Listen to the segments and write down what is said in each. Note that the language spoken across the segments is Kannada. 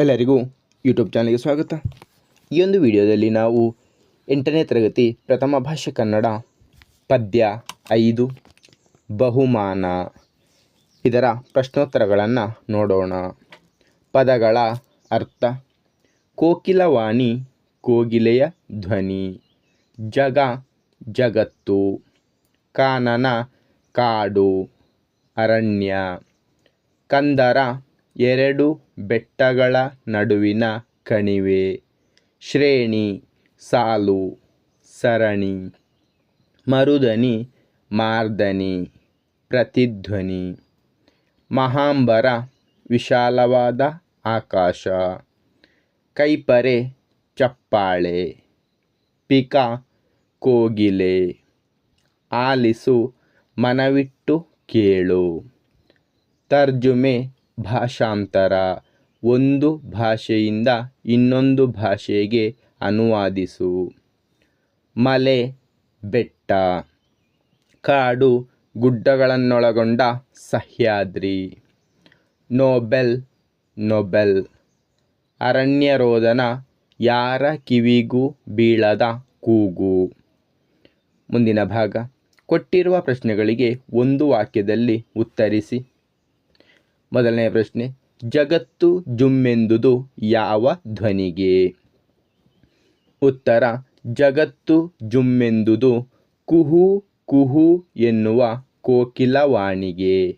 ಎಲ್ಲರಿಗೂ ಯೂಟ್ಯೂಬ್ ಚಾನಲ್ಗೆ ಸ್ವಾಗತ. ಈ ಒಂದು ವಿಡಿಯೋದಲ್ಲಿ ನಾವು ಎಂಟನೇ ತರಗತಿ ಪ್ರಥಮ ಭಾಷೆ ಕನ್ನಡ, ಪದ್ಯ ಐದು, ಬಹುಮಾನ ಇದರ ಪ್ರಶ್ನೋತ್ತರಗಳನ್ನು ನೋಡೋಣ. ಪದಗಳ ಅರ್ಥ, ಕೋಕಿಲವಾಣಿ, ಕೋಗಿಲೆಯ ಧ್ವನಿ, ಜಗ, ಜಗತ್ತು, ಕಾನನ, ಕಾಡು, ಅರಣ್ಯ, ಕಂದರ ಎರಡು ಬೆಟ್ಟಗಳ ನಡುವಿನ ಕಣಿವೆ. ಶ್ರೇಣಿ, ಸಾಲು, ಸರಣಿ. ಮರುದನಿ ಮಾರ್ದನಿ ಪ್ರತಿಧ್ವನಿ. ಮಹಾಂಬರ, ವಿಶಾಲವಾದ ಆಕಾಶ. ಕೈಪರೆ, ಚಪ್ಪಾಳೆ. ಪಿಕ, ಕೋಗಿಲೆ. ಆಲಿಸು, ಮನವಿಟ್ಟು ಕೇಳು. ತರ್ಜುಮೆ ಭಾಷಾಂತರ. ಒಂದು ಭಾಷೆಯಿಂದ ಇನ್ನೊಂದು ಭಾಷೆಗೆ ಅನುವಾದಿಸು. ಮಲೆ, ಬೆಟ್ಟ. ಕಾಡು ಗುಡ್ಡಗಳನ್ನೊಳಗೊಂಡ ಸಹ್ಯಾದ್ರಿ. Nobel, Nobel. ಅರಣ್ಯರೋದನ ಯಾರ ಕಿವಿಗೂ ಬೀಳದ ಕೂಗು. ಮುಂದಿನ ಭಾಗ. ಕೊಟ್ಟಿರುವ ಪ್ರಶ್ನೆಗಳಿಗೆ ಒಂದು ವಾಕ್ಯದಲ್ಲಿ ಉತ್ತರಿಸಿ ಮೊದಲನೆಯ ಪ್ರಶ್ನೆ, ಜಗತ್ತು ಜುಮ್ಮೆಂದುದು ಯಾವ ಧ್ವನಿಗೆ? ಉತ್ತರ, ಜಗತ್ತು ಜುಮ್ಮೆಂದುದು ಕುಹು ಕುಹು ಎನ್ನುವ ಕೋಕಿಲವಾಣಿಗೆ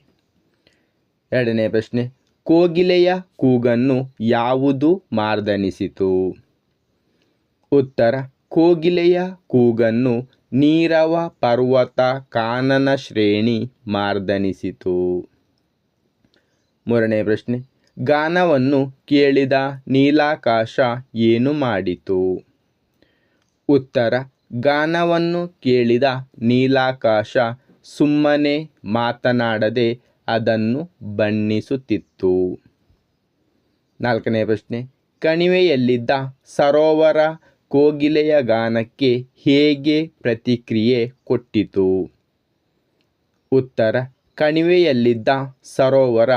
ಎರಡನೇ ಪ್ರಶ್ನೆ, ಕೋಗಿಲೆಯ ಕೂಗನ್ನು ಯಾವುದು ಮಾರ್ದನಿಸಿತು? ಉತ್ತರ, ಕೋಗಿಲೆಯ ಕೂಗನ್ನು ನೀರವ ಪರ್ವತ ಕಾನನ ಶ್ರೇಣಿ ಮಾರ್ದನಿಸಿತು. ಮೂರನೇ ಪ್ರಶ್ನೆ. ಗಾನವನ್ನು ಕೇಳಿದ ನೀಲಾಕಾಶ ಏನು ಮಾಡಿತು? ಉತ್ತರ. ಗಾನವನ್ನು ಕೇಳಿದ ನೀಲಾಕಾಶ ಸುಮ್ಮನೆ ಮಾತನಾಡದೆ ಅದನ್ನು ಬಣ್ಣಿಸುತ್ತಿತ್ತು. ನಾಲ್ಕನೇ ಪ್ರಶ್ನೆ. ಕಣಿವೆಯಲ್ಲಿದ್ದ ಸರೋವರ ಕೋಗಿಲೆಯ ಗಾನಕ್ಕೆ ಹೇಗೆ ಪ್ರತಿಕ್ರಿಯೆ ಕೊಟ್ಟಿತು? ಉತ್ತರ. ಕಣಿವೆಯಲ್ಲಿದ್ದ ಸರೋವರ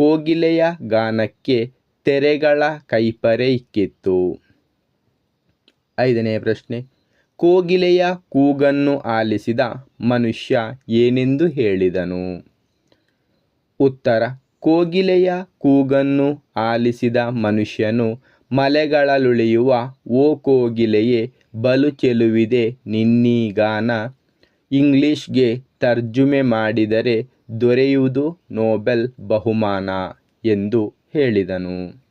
ಕೋಗಿಲೆಯ ಗಾನಕ್ಕೆ ತೆರೆಗಳ ಕೈಪರೆ ಇಕ್ಕಿತ್ತು ಐದನೇ ಪ್ರಶ್ನೆ. ಕೋಗಿಲೆಯ ಕೂಗನ್ನು ಆಲಿಸಿದ ಮನುಷ್ಯ ಏನೆಂದು ಹೇಳಿದನು? ಉತ್ತರ. ಕೋಗಿಲೆಯ ಕೂಗನ್ನು ಆಲಿಸಿದ ಮನುಷ್ಯನು ಮಲೆಗಳಲುಳಿಯುವ ಓ ಕೋಗಿಲೆಯೇ ಬಲು ಚೆಲುವಿದೆ ನಿನ್ನೀಗಾನ ಇಂಗ್ಲಿಷ್ಗೆ ತರ್ಜುಮೆ ಮಾಡಿದರೆ ದೊರೆಯುವುದು ನೋಬೆಲ್ ಬಹುಮಾನ ಎಂದು ಹೇಳಿದನು.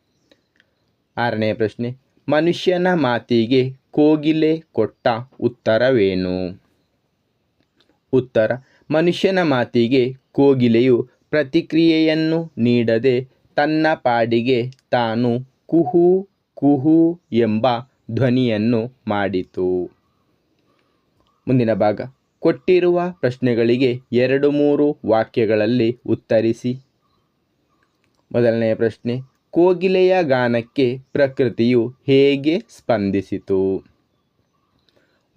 ಆರನೇ ಪ್ರಶ್ನೆ, ಮನುಷ್ಯನ ಮಾತಿಗೆ ಕೋಗಿಲೆ ಕೊಟ್ಟ ಉತ್ತರವೇನು? ಉತ್ತರ, ಮನುಷ್ಯನ ಮಾತಿಗೆ ಕೋಗಿಲೆಯು ಪ್ರತಿಕ್ರಿಯೆಯನ್ನು ನೀಡದೆ ತನ್ನ ಪಾಡಿಗೆ ತಾನು ಕುಹು ಕುಹು ಎಂಬ ಧ್ವನಿಯನ್ನು ಮಾಡಿತು. ಮುಂದಿನ ಭಾಗ ಕೊಟ್ಟಿರುವ ಪ್ರಶ್ನೆಗಳಿಗೆ ಎರಡು ಮೂರು ವಾಕ್ಯಗಳಲ್ಲಿ ಉತ್ತರಿಸಿ. ಮೊದಲನೆಯ ಪ್ರಶ್ನೆ, ಕೋಗಿಲೆಯ ಗಾನಕ್ಕೆ ಪ್ರಕೃತಿಯು ಹೇಗೆ ಸ್ಪಂದಿಸಿತು?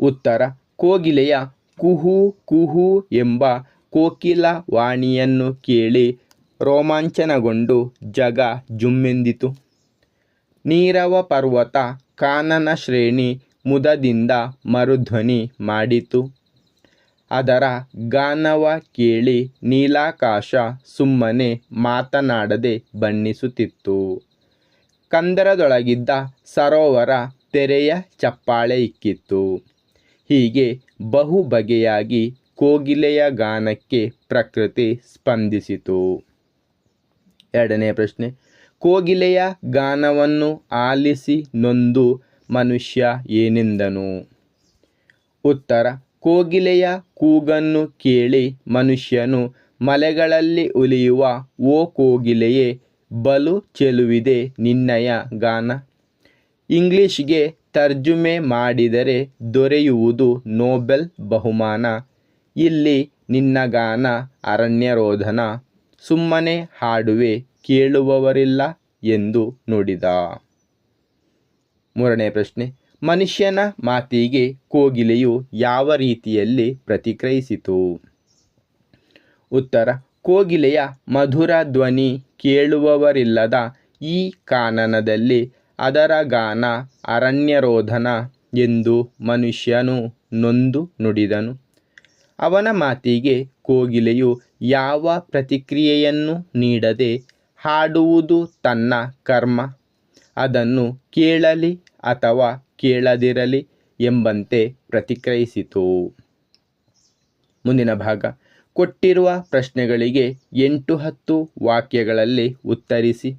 ಉತ್ತರ, ಕೋಗಿಲೆಯ ಕುಹು ಕುಹು ಎಂಬ ಕೋಕಿಲ ವಾಣಿಯನ್ನು ಕೇಳಿ ರೋಮಾಂಚನಗೊಂಡು ಜಗ ಜುಮ್ಮೆಂದಿತು. ನೀರವ ಪರ್ವತ ಕಾನನ ಶ್ರೇಣಿ ಮುದದಿಂದ ಮರುಧ್ವನಿ ಮಾಡಿತು. ಅದರ ಗಾನವ ಕೇಳಿ ನೀಲಾಕಾಶ ಸುಮ್ಮನೆ ಮಾತನಾಡದೆ ಬಣ್ಣಿಸುತ್ತಿತ್ತು. ಕಂದರದೊಳಗಿದ್ದ ಸರೋವರ ತೆರೆಯ ಚಪ್ಪಾಳೆ ಇಕ್ಕಿತ್ತು. ಹೀಗೆ ಬಹು ಬಗೆಯಾಗಿ ಕೋಗಿಲೆಯ ಗಾನಕ್ಕೆ ಪ್ರಕೃತಿ ಸ್ಪಂದಿಸಿತು. ಎರಡನೇ ಪ್ರಶ್ನೆ, ಕೋಗಿಲೆಯ ಗಾನವನ್ನು ಆಲಿಸಿ ನೊಂದು ಮನುಷ್ಯ ಏನೆಂದನು? ಉತ್ತರ ಕೋಗಿಲೆಯ ಕೂಗನ್ನು ಕೇಳಿ ಮನುಷ್ಯನು, ಮಲೆಗಳಲ್ಲಿ ಉಲಿಯುವ ಓ ಕೋಗಿಲೆಯೇ, ಬಲು ಚೆಲುವಿದೆ ನಿನ್ನಯ ಗಾನ. ಇಂಗ್ಲಿಷ್ಗೆ ತರ್ಜುಮೆ ಮಾಡಿದರೆ ದೊರೆಯುವುದು ನೋಬೆಲ್ ಬಹುಮಾನ. ಇಲ್ಲಿ ನಿನ್ನ ಗಾನ ಅರಣ್ಯರೋಧನ. ಸುಮ್ಮನೆ ಹಾಡುವೆ, ಕೇಳುವವರಿಲ್ಲ ಎಂದು ನುಡಿದ. ಮೂರನೇ ಪ್ರಶ್ನೆ. ಮನುಷ್ಯನ ಮಾತಿಗೆ ಕೋಗಿಲೆಯು ಯಾವ ರೀತಿಯಲ್ಲಿ ಪ್ರತಿಕ್ರಿಯಿಸಿತು? ಉತ್ತರ, ಕೋಗಿಲೆಯ ಮಧುರ ಧ್ವನಿ ಕೇಳುವವರಿಲ್ಲದ ಈ ಕಾನನದಲ್ಲಿ ಅದರ ಗಾನ ಅರಣ್ಯರೋಧನ ಎಂದು ಮನುಷ್ಯನು ನೊಂದು ನುಡಿದನು. ಅವನ ಮಾತಿಗೆ ಕೋಗಿಲೆಯು ಯಾವ ಪ್ರತಿಕ್ರಿಯೆಯನ್ನು ನೀಡದೆ ಹಾಡುವುದು ತನ್ನ ಕರ್ಮ. ಅದನ್ನು ಕೇಳಲಿ ಅಥವಾ ಕೇಳದಿರಲಿ ಎಂಬಂತೆ ಪ್ರತಿಕ್ರಿಯಿಸಿತು. ಮುಂದಿನ ಭಾಗ. ಕೊಟ್ಟಿರುವ ಪ್ರಶ್ನೆಗಳಿಗೆ ಎಂಟು ಹತ್ತು ವಾಕ್ಯಗಳಲ್ಲಿ ಉತ್ತರಿಸಿ.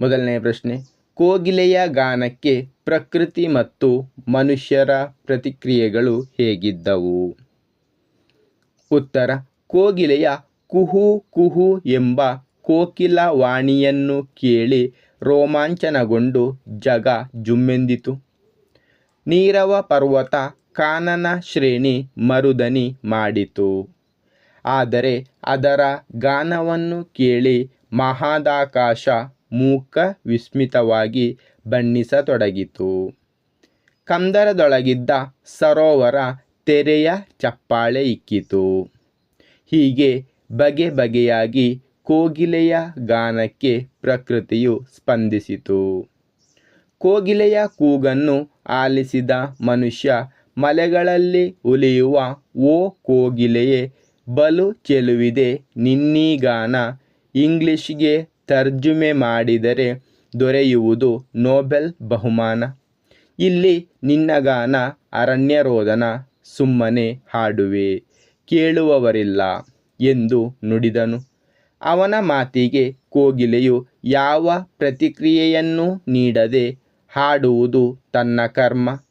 ಮೊದಲನೇ ಪ್ರಶ್ನೆ. ಕೋಗಿಲೆಯ ಗಾನಕ್ಕೆ ಪ್ರಕೃತಿ ಮತ್ತು ಮನುಷ್ಯರ ಪ್ರತಿಕ್ರಿಯೆಗಳು ಹೇಗಿದ್ದವು? ಉತ್ತರ. ಕೋಗಿಲೆಯ ಕುಹು ಕುಹು ಎಂಬ ಕೋಕಿಲ ವಾಣಿಯನ್ನು ಕೇಳಿ ರೋಮಾಂಚನಗೊಂಡು ಜಗ ಜುಮ್ಮೆಂದಿತು. ನೀರವ ಪರ್ವತ ಕಾನನ ಶ್ರೇಣಿ ಮರುದನಿ ಮಾಡಿತು. ಆದರೆ ಅದರ ಗಾನವನ್ನು ಕೇಳಿ ಮಹಾದಾಕಾಶ ಮೂಕ ವಿಸ್ಮಿತವಾಗಿ ಬಣ್ಣಿಸತೊಡಗಿತು. ಕಂದರದೊಳಗಿದ್ದ ಸರೋವರ ತೆರೆಯ ಚಪ್ಪಾಳೆ ಇಕ್ಕಿತು. ಹೀಗೆ ಬಗೆ ಬಗೆಯಾಗಿ ಕೋಗಿಲೆಯ ಗಾನಕ್ಕೆ ಪ್ರಕೃತಿಯು ಸ್ಪಂದಿಸಿತು. ಕೋಗಿಲೆಯ ಕೂಗನ್ನು ಆಲಿಸಿದ ಮನುಷ್ಯ ಮಲೆಗಳಲ್ಲಿ ಉಲಿಯುವ ಓ ಕೋಗಿಲೆಯೇ ಬಲು ಚೆಲುವಿದೆ ನಿನ್ನೀಗಾನ. ಇಂಗ್ಲಿಷ್ಗೆ ತರ್ಜುಮೆ ಮಾಡಿದರೆ ದೊರೆಯುವುದು ನೋಬೆಲ್ ಬಹುಮಾನ. ಇಲ್ಲಿ ನಿನ್ನ ಗಾನ ಅರಣ್ಯರೋದನ ಸುಮ್ಮನೆ ಹಾಡುವೆ, ಕೇಳುವವರಿಲ್ಲ ಎಂದು ನುಡಿದನು. ಅವನ ಮಾತಿಗೆ ಕೋಗಿಲೆಯು ಯಾವ ಪ್ರತಿಕ್ರಿಯೆಯನ್ನೂ ನೀಡದೆ ಹಾಡುವುದು ತನ್ನ ಕರ್ಮ.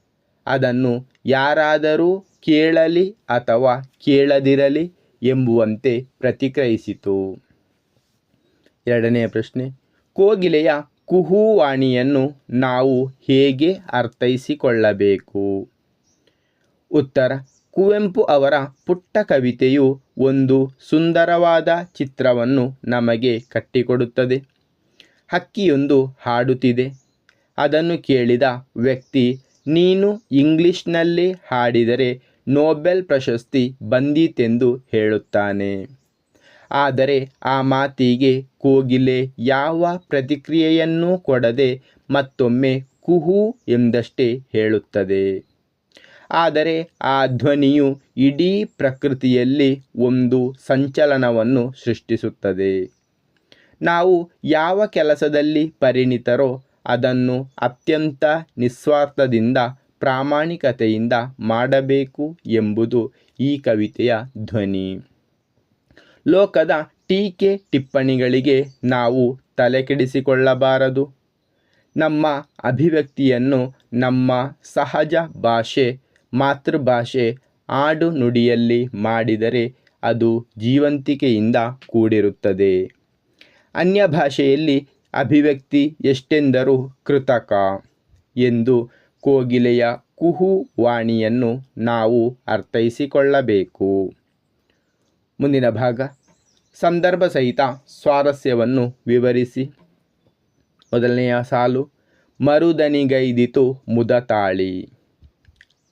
ಅದನ್ನು ಯಾರಾದರೂ ಕೇಳಲಿ ಅಥವಾ ಕೇಳದಿರಲಿ ಎಂಬುವಂತೆ ಪ್ರತಿಕ್ರಿಯಿಸಿತು. ಎರಡನೆಯ ಪ್ರಶ್ನೆ, ಕೋಗಿಲೆಯ ಕುಹೂವಾಣಿಯನ್ನು ನಾವು ಹೇಗೆ ಅರ್ಥೈಸಿಕೊಳ್ಳಬೇಕು? ಉತ್ತರ ಕುವೆಂಪು ಅವರ ಪುಟ್ಟ ಕವಿತೆಯು ಒಂದು ಸುಂದರವಾದ ಚಿತ್ರವನ್ನು ನಮಗೆ ಕಟ್ಟಿಕೊಡುತ್ತದೆ. ಹಕ್ಕಿಯೊಂದು ಹಾಡುತ್ತಿದೆ. ಅದನ್ನು ಕೇಳಿದ ವ್ಯಕ್ತಿ, ನೀನು ಇಂಗ್ಲಿಷ್ನಲ್ಲಿ ಹಾಡಿದರೆ ನೋಬೆಲ್ ಪ್ರಶಸ್ತಿ ಬಂದೀತೆಂದು ಹೇಳುತ್ತಾನೆ. ಆದರೆ ಆ ಮಾತಿಗೆ ಕೋಗಿಲೆ ಯಾವ ಪ್ರತಿಕ್ರಿಯೆಯನ್ನೂ ಕೊಡದೆ ಮತ್ತೊಮ್ಮೆ ಕುಹು ಎಂದಷ್ಟೇ ಹೇಳುತ್ತದೆ. ಆದರೆ ಆ ಧ್ವನಿಯು ಇಡೀ ಪ್ರಕೃತಿಯಲ್ಲಿ ಒಂದು ಸಂಚಲನವನ್ನು ಸೃಷ್ಟಿಸುತ್ತದೆ. ನಾವು ಯಾವ ಕೆಲಸದಲ್ಲಿ ಪರಿಣಿತರೋ ಅದನ್ನು ಅತ್ಯಂತ ನಿಸ್ವಾರ್ಥದಿಂದ, ಪ್ರಾಮಾಣಿಕತೆಯಿಂದ ಮಾಡಬೇಕು ಎಂಬುದು ಈ ಕವಿತೆಯ ಧ್ವನಿ. ಲೋಕದ ಟೀಕೆ ಟಿಪ್ಪಣಿಗಳಿಗೆ ನಾವು ತಲೆಕೆಡಿಸಿಕೊಳ್ಳಬಾರದು. ನಮ್ಮ ಅಭಿವ್ಯಕ್ತಿಯನ್ನು ನಮ್ಮ ಸಹಜ ಭಾಷೆ ಮಾತೃಭಾಷೆ ಆಡು ನುಡಿಯಲ್ಲಿ ಮಾಡಿದರೆ ಅದು ಜೀವಂತಿಕೆಯಿಂದ ಕೂಡಿರುತ್ತದೆ. ಅನ್ಯ ಭಾಷೆಯಲ್ಲಿ ಅಭಿವ್ಯಕ್ತಿ ಎಷ್ಟೆಂದರೂ ಕೃತಕ ಎಂದು ಕೋಗಿಲೆಯ ಕುಹು ವಾಣಿಯನ್ನು ನಾವು ಅರ್ಥೈಸಿಕೊಳ್ಳಬೇಕು. ಮುಂದಿನ ಭಾಗ. ಸಂದರ್ಭ ಸಹಿತ ಸ್ವಾರಸ್ಯವನ್ನು ವಿವರಿಸಿ. ಮೊದಲನೆಯ ಸಾಲು, ಮರುದನಿಗೈದಿತು ಮುದತಾಳಿ.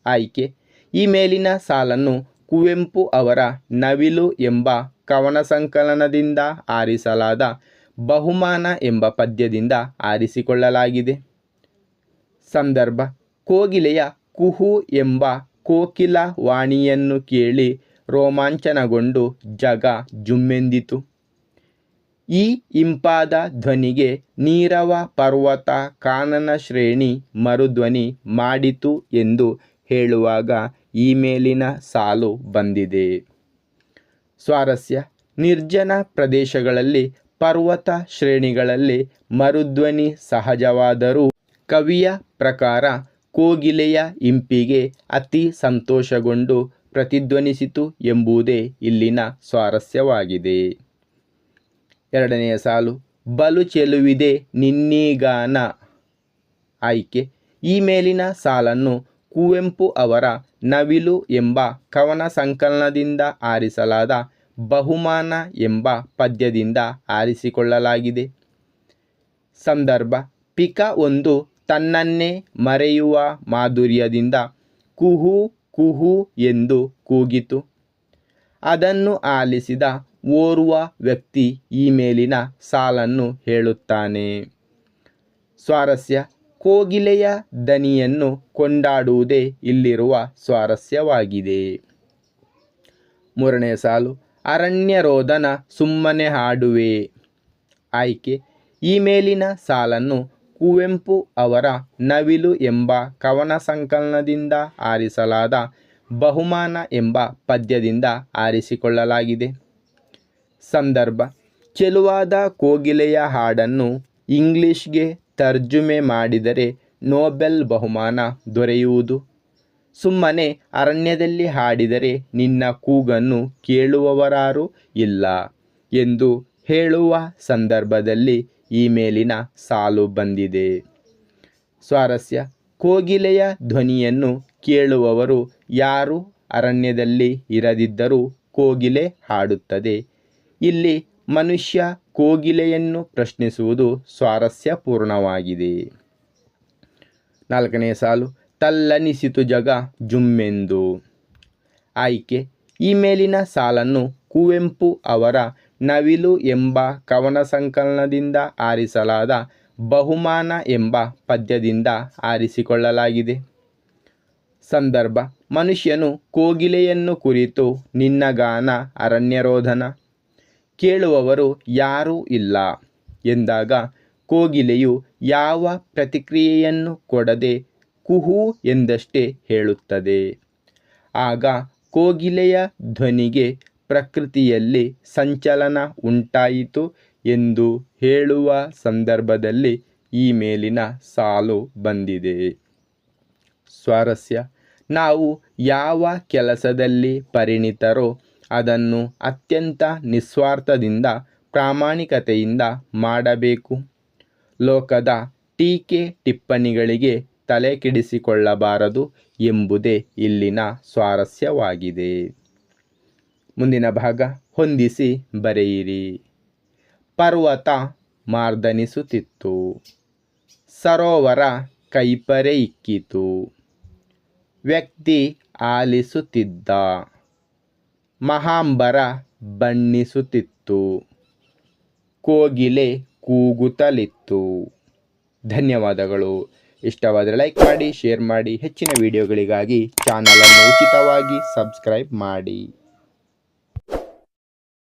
ಆಯ್ಕೆ. ಈ ಮೇಲಿನ ಸಾಲನ್ನು ಕುವೆಂಪು ಅವರ ನವಿಲು ಎಂಬ ಕವನ ಸಂಕಲನದಿಂದ ಆರಿಸಲಾದ ಬಹುಮಾನ ಎಂಬ ಪದ್ಯದಿಂದ ಆರಿಸಿಕೊಳ್ಳಲಾಗಿದೆ. ಸಂದರ್ಭ, ಕೋಗಿಲೆಯ ಕುಹು ಎಂಬ ಕೋಕಿಲ ವಾಣಿಯನ್ನು ಕೇಳಿ ರೋಮಾಂಚನಗೊಂಡು ಜಗ ಜುಮ್ಮೆಂದಿತು. ಈ ಇಂಪಾದ ಧ್ವನಿಗೆ ನೀರವ ಪರ್ವತ ಕಾನನ ಶ್ರೇಣಿ ಮರುಧ್ವನಿ ಮಾಡಿತು ಎಂದು ಹೇಳುವಾಗ ಈ ಮೇಲಿನ ಸಾಲು ಬಂದಿದೆ. ಸ್ವಾರಸ್ಯ. ನಿರ್ಜನ ಪ್ರದೇಶಗಳಲ್ಲಿ ಪರ್ವತ ಶ್ರೇಣಿಗಳಲ್ಲಿ ಮರುಧ್ವನಿ ಸಹಜವಾದರೂ ಕವಿಯ ಪ್ರಕಾರ ಕೋಗಿಲೆಯ ಇಂಪಿಗೆ ಅತಿ ಸಂತೋಷಗೊಂಡು ಪ್ರತಿಧ್ವನಿಸಿತು ಎಂಬುದೇ ಇಲ್ಲಿನ ಸ್ವಾರಸ್ಯವಾಗಿದೆ. ಎರಡನೆಯ ಸಾಲು. ಬಲು ಚೆಲುವಿದೆ ನಿನ್ನೀಗಾನ. ಆಯ್ಕೆ. ಈ ಮೇಲಿನ ಸಾಲನ್ನು ಕುವೆಂಪು ಅವರ ನವಿಲು ಎಂಬ ಕವನ ಸಂಕಲನದಿಂದ ಆರಿಸಲಾದ ಬಹುಮಾನ ಎಂಬ ಪದ್ಯದಿಂದ ಆರಿಸಿಕೊಳ್ಳಲಾಗಿದೆ. ಸಂದರ್ಭ, ಪಿಕ ಒಂದು ತನ್ನನ್ನೇ ಮರೆಯುವ ಮಾಧುರ್ಯದಿಂದ ಕುಹು ಕುಹು ಎಂದು ಕೂಗಿತು. ಅದನ್ನು ಆಲಿಸಿದ ಓರ್ವ ವ್ಯಕ್ತಿ ಈ ಮೇಲಿನ ಸಾಲನ್ನು ಹೇಳುತ್ತಾನೆ. ಸ್ವಾರಸ್ಯ ಕೋಗಿಲೆಯ ದನಿಯನ್ನು ಕೊಂಡಾಡುವುದೇ ಇಲ್ಲಿರುವ ಸ್ವಾರಸ್ಯವಾಗಿದೆ. ಮೂರನೇ ಸಾಲು ಅರಣ್ಯ ರೋದನ ಸುಮ್ಮನೆ ಹಾಡುವೆ. ಆಯ್ಕೆ, ಈ ಮೇಲಿನ ಸಾಲನ್ನು ಕುವೆಂಪು ಅವರ ನವಿಲು ಎಂಬ ಕವನ ಸಂಕಲನದಿಂದ ಆರಿಸಲಾದ ಬಹುಮಾನ ಎಂಬ ಪದ್ಯದಿಂದ ಆರಿಸಿಕೊಳ್ಳಲಾಗಿದೆ. ಸಂದರ್ಭ, ಚೆಲುವಾದ ಕೋಗಿಲೆಯ ಹಾಡನ್ನು ಇಂಗ್ಲಿಷ್ಗೆ ತರ್ಜುಮೆ ಮಾಡಿದರೆ ನೊಬೆಲ್ ಬಹುಮಾನ ದೊರೆಯುವುದು. ಸುಮ್ಮನೆ ಅರಣ್ಯದಲ್ಲಿ ಹಾಡಿದರೆ ನಿನ್ನ ಕೂಗನ್ನು ಕೇಳುವವರಾರೂ ಇಲ್ಲ ಎಂದು ಹೇಳುವ ಸಂದರ್ಭದಲ್ಲಿ ಈ ಮೇಲಿನ ಸಾಲು ಬಂದಿದೆ. ಸ್ವಾರಸ್ಯ, ಕೋಗಿಲೆಯ ಧ್ವನಿಯನ್ನು ಕೇಳುವವರು ಯಾರು ಅರಣ್ಯದಲ್ಲಿ ಇರದಿದ್ದರೂ ಕೋಗಿಲೆ ಹಾಡುತ್ತದೆ. ಇಲ್ಲಿ ಮನುಷ್ಯ ಕೋಗಿಲೆಯನ್ನು ಪ್ರಶ್ನಿಸುವುದು ಸ್ವಾರಸ್ಯಪೂರ್ಣವಾಗಿದೆ. ನಾಲ್ಕನೇ ಸಾಲು, ತಲ್ಲನಿಸಿತು ಜಗ ಜುಮ್ಮೆಂದು. ಆಯ್ಕೆ, ಈ ಮೇಲಿನ ಸಾಲನ್ನು ಕುವೆಂಪು ಅವರ ನವಿಲು ಎಂಬ ಕವನ ಸಂಕಲನದಿಂದ ಆರಿಸಲಾದ ಬಹುಮಾನ ಎಂಬ ಪದ್ಯದಿಂದ ಆರಿಸಿಕೊಳ್ಳಲಾಗಿದೆ. ಸಂದರ್ಭ, ಮನುಷ್ಯನು ಕೋಗಿಲೆಯನ್ನು ಕುರಿತು ನಿನ್ನ ಗಾನ ಅರಣ್ಯರೋಧನ ಕೇಳುವವರು ಯಾರೂ ಇಲ್ಲ. ಎಂದಾಗ ಕೋಗಿಲೆಯು ಯಾವ ಪ್ರತಿಕ್ರಿಯೆಯನ್ನು ಕೊಡದೆ ಕುಹು ಎಂದಷ್ಟೇ ಹೇಳುತ್ತದೆ. ಆಗ ಕೋಗಿಲೆಯ ಧ್ವನಿಗೆ ಪ್ರಕೃತಿಯಲ್ಲಿ ಸಂಚಲನ ಉಂಟಾಯಿತು ಎಂದು ಹೇಳುವ ಸಂದರ್ಭದಲ್ಲಿ ಈ ಮೇಲಿನ ಸಾಲು ಬಂದಿದೆ. ಸ್ವಾರಸ್ಯ, ನಾವು ಯಾವ ಕೆಲಸದಲ್ಲಿ ಪರಿಣಿತರೋ ಅದನ್ನು ಅತ್ಯಂತ ನಿಸ್ವಾರ್ಥದಿಂದ, ಪ್ರಾಮಾಣಿಕತೆಯಿಂದ ಮಾಡಬೇಕು. ಲೋಕದ ಟೀಕೆ ಟಿಪ್ಪಣಿಗಳಿಗೆ ತಲೆ ಕೆಡಿಸಿಕೊಳ್ಳಬಾರದು ಎಂಬುದೇ ಇಲ್ಲಿನ ಸ್ವಾರಸ್ಯವಾಗಿದೆ. ಮುಂದಿನ ಭಾಗ ಹೊಂದಿಸಿ ಬರೆಯಿರಿ. ಪರ್ವತ ಮಾರ್ದನಿಸುತ್ತಿತ್ತು. ಸರೋವರ ಕೈಪರೆ ಇಕ್ಕಿತು. ವ್ಯಕ್ತಿ ಆಲಿಸುತ್ತಿದ್ದ. ಮಹಾಂಬರ ಬಣ್ಣಿಸುತ್ತಿತ್ತು. ಕೋಗಿಲೆ ಕೂಗುತ್ತಲಿತ್ತು. ಧನ್ಯವಾದಗಳು. ಇಷ್ಟವಾದರೆ ಲೈಕ್ ಮಾಡಿ, ಶೇರ್ ಮಾಡಿ. ಹೆಚ್ಚಿನ ವಿಡಿಯೋಗಳಿಗಾಗಿ ಚಾನಲನ್ನು ಉಚಿತವಾಗಿ ಸಬ್ಸ್ಕ್ರೈಬ್ ಮಾಡಿ.